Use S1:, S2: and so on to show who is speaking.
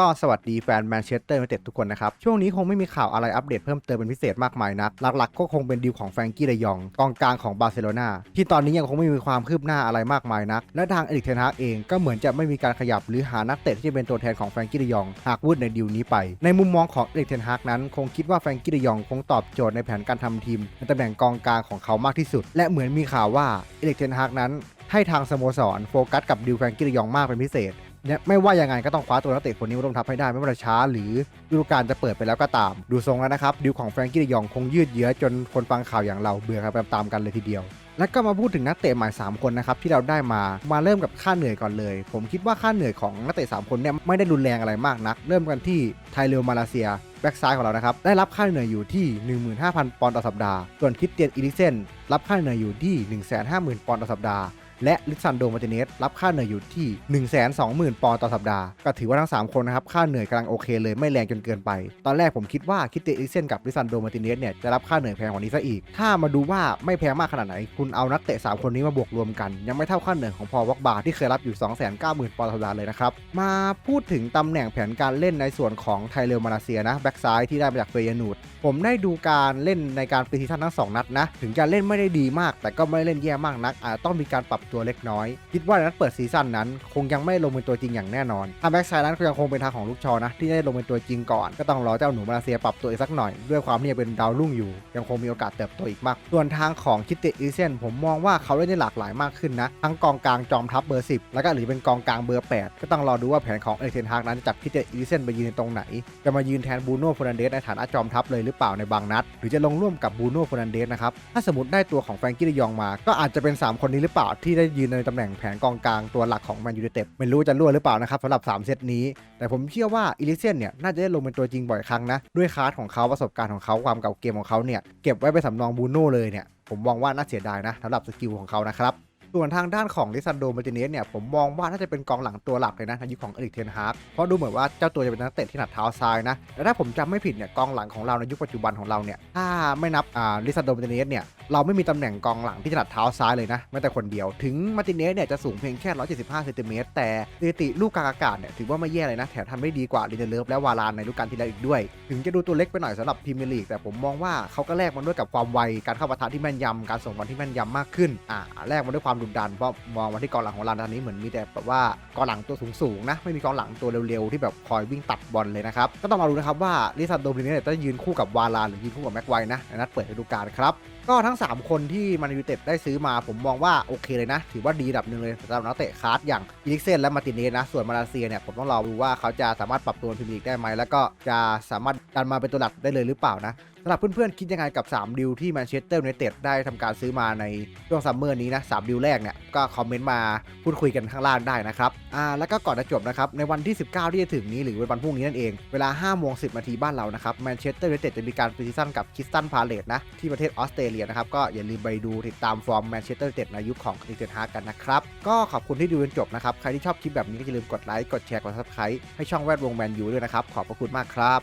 S1: ก็สวัสดีแฟนแมนเชสเตอร์ยูไนเต็ดทุกคนนะครับ ช่วงนี้คงไม่มีข่าวอะไรอัปเดตเพิ่มเติมเป็นพิเศษมากมายนัก หลักๆ ก็คงเป็นดีลของแฟรงกี้เดยอง กองกลางของบาร์เซโลนาที่ตอนนี้ยังคงไม่มีความคืบหน้าอะไรมากมายนัก และทางเอริกเทนฮากเองก็เหมือนจะไม่มีการขยับหรือหานักเตะที่จะเป็นตัวแทนของแฟรงกี้เดยองหากวูดในดีลนี้ไป ในมุมมองของเอริกเทนฮากนั้น คงคิดว่าแฟรงกี้เดยองคงตอบโจทย์ในแผนการทำทีมในตำแหน่งกองกลางของเขามากที่สุด และเหมือนมีข่าวว่าเอริกเทนฮากนั้นให้ทางสโมสรโฟกัสกับดิวแฟรงกี้เดยองมากเป็นพิเศษ ไม่ว่ายังไงก็ต้องคว้าตัวนักเตะคนนี้มาร่วมทัพให้ได้ไม่ว่าจะช้าหรือฤดูกาลจะเปิดไปแล้วก็ตาม ดูทรงแล้วนะครับดิวของแฟรงกี้เดยองคงยืดเยื้อจนคนฟังข่าวอย่างเราเบื่อกันไปตามกันเลยทีเดียว แล้วก็มาพูดถึงนักเตะใหม่3คนนะครับที่เราได้มามาเริ่มกับค่าเหนื่อยก่อนเลย ผมคิดว่าค่าเหนื่อยของนักเตะ3คนเนี่ยไม่ได้รุนแรงอะไรมากนัก เริ่มกันที่ไทเรลมาเลเซียแบ็กซ้ายของเรานะครับได้รับค่าเหนื่อยอยู่ที่ 15,000 ปอนด์ต่อสัปดาห์ ส่วนคริสเตียนอีริเซนรับค่าเหนื่อยอยู่ที่ 150,000 ปอนด์ต่อสัปดาห์ และลิซันโดมาติเนสรับค่าเหนื่อยอยู่ที่ 120,000 ปอนด์ต่อสัปดาห์ ก็ถือว่าทั้ง 3 คนนะครับค่าเหนื่อยกำลังโอเคเลยไม่แรงจนเกินไป ตอนแรกผมคิดว่าคิดเตอิเซนกับลิซันโดมาติเนสเนี่ยจะรับค่าเหนื่อยแพงกว่านี้ซะอีก ถ้ามาดูว่าไม่แพงมากขนาดไหน คุณเอานักเตะ 3 คนนี้มาบวกรวมกัน ยังไม่เท่าค่าเหนื่อยของพอลวอกบาที่เคยรับอยู่ 290,000 ปอนด์ต่อสัปดาห์เลยนะครับมาพูดถึงตำแหน่งแผนการเล่นในส่วนของไทเรลมาเลเซียนะแบ็กซ้ายที่ได้มาจากเฟยนูดผมได้ดูการเล่นในการปีซีซั่นทั้ง 2 นัดนะถึงจะเล่นไม่ได้ดีมาก แต่ก็ไม่ได้เล่นแย่มากนักอาจต้องมีการปรับตัวเล็กน้อย คิดว่านัดเปิดซีซั่นนั้น คงยังไม่ลงเป็นตัวจริงอย่างแน่นอนทางแบ็กไซด์นั้นก็ยังคงเป็นทางของลูกชอนะที่ได้ลงเป็นตัวจริงก่อน ก็ต้องรอเจ้าหนูมาเลเซียปรับตัวอีกสักหน่อย ด้วยความที่ยังเป็นดาวรุ่งอยู่ ยังคงมีโอกาสเติบโตอีกมาก ส่วนทางของคิตเตอีเซนผมมองว่าเขาเล่นได้หลากหลายมากขึ้นนะทั้งกองกลางจอมทัพเบอร์ 10 แล้วก็หรือเป็นกองกลางเบอร์ 8 ก็ต้องรอดูว่าแผนของเอเทนฮากนั้นจะจับคิตเตอีเซนไปยืนในตรงไหน จะมายืนแทนบูโน่ฟ e นันเดสในฐานะจอมทัพเลยหรือเปล่าในบางนัด หรือจะลงร่วมกับบูโน่ฟ e นันเดสนะครับถ้าสมมติได้ตัวของแฟรงกี้ดยองมา ก็อาจจะเป็น 3 คนนี้หรือเปล่าที่ได้ยืนในตำแหน่งแผนกองกลางตัวหลักของแมนยูไนเต็ดไม่รู้จะรั่วหรือเปล่านะครับสำหรับ 3 เซตนี้ แต่ผมเชื่อว่าอีลิเซียนเนี่ยน่าจะได้ลงเป็นตัวจริงบ่อยครั้งนะ ด้วยคลาสของเขาประสบการณ์ของเขาความเก่าเกมของเขาเนี่ยเก็บไว้ไปนสำรองบูโน่เลยเนี่ยผมมองว่าน่าเสียดายนะสำหรับสกิลของเขานะครับ ส่วนทางด้านของลิซันโดมาร์ติเนสเนี่ยผมมองว่าน่าจะเป็นกองหลังตัวหลักเลยนะในยุคของเอริกเทนฮาร์กเพราะดูเหมือนว่าเจ้าตัวจะเป็นนักเตะที่หนัดเท้าซ้ายนะแต่ถ้าผมจำไม่ผิดเนี่ยกองหลังของเราในยุคปัจจุบันของเราเนี่ยถ้าไม่นับอ่าลิซันโดมาร์ติเนสเนี่ยเราไม่มีตำแหน่งกองหลังที่ถนัดเท้าซ้ายเลยนะแม้แต่คนเดียวถึงมาร์ติเนสเนี่ยจะสูงเพียงแค่ 175เซนติเมตรแต่สถิติลูกกลางอากาศเนี่ยถือว่าไม่แย่เลยนะแถมทำได้ดีกว่าลิเดเลฟและวารานในฤดูกาลที่แล้วอีกด้วย ถึงจะดูตัวเล็กไปหน่อยสำหรับพรีเมียร์ลีกแต่ผมมองว่าเขาก็แลกมันด้วยกับความไวการเข้าปะทะที่แม่นยำการส่งบอลที่แม่นยำมากขึ้นอ่าแลกมันด้วยความดุดันเพราะมองมาที่กองหลังของเราตอนนี้เหมือนมีแต่แบบว่ากองหลังตัวสูงๆนะไม่มีกองหลังตัวเร็วๆที่แบบคอยวิ่งตัดบอลเลยนะครับก็ต้องมาดูนะครับว่าลิซันโดพรีเมียจะยืนคู่กับวารานหรือยืนคู่กับแม็กไวนะในนัดเปิดฤดูกาลครับก็ทั้ง 3 คนที่มันยูเต็ดได้ซื้อมาผมมองว่าโอเคเลยนะ ถือว่าดีระดับหนึ่งเลยสำหรับนักเตะคลาสอย่างอีลิกเซนและมาติเนสนะ ส่วนมาเลเซียเนี่ย ผมต้องรอดูว่าเขาจะสามารถปรับตัวในพรีเมียร์ลีกได้ไหม แล้วก็จะสามารถดันมาเป็นตัวหลักได้เลยหรือเปล่านะ สำหรับเพื่อนๆ คิดยังไงกับ 3 ดิวที่แมนเชสเตอร์ยูไนเต็ดได้ทำการซื้อมาในช่วงซัมเมอร์นี้นะ3ดิวแรกเนี่ยก็คอมเมนต์มาพูดคุยกันข้างล่างได้นะครับอ่าแล้วก็ก่อนจะจบนะครับในวันที่ 19 ที่จะถึงนี้หรือวันพรุ่งนี้นั่นเองเวลา5โมง10นาทีบ้านเรานะครับแมนเชสเตอร์ยูไนเต็ดจะมีการพรีซีซั่นกับคิสตันพาเลตนะที่ประเทศออสเตรเลียนะครับก็อย่าลืมไปดูติดตามฟอร์มแมนเชสเตอร์ยูไนเต็ดในยุคของอีเทนฮากันนะครับก็ขอบคุณที่ดูจนจบนะครับใครที่ชอบคลิปแบบนี้ก็อย่าลืมกดไลค์กดแชร์กดซับสไครต์ให้ช่องแวดวงแมนยูด้วยนะครับขอบพระคุณมากครับ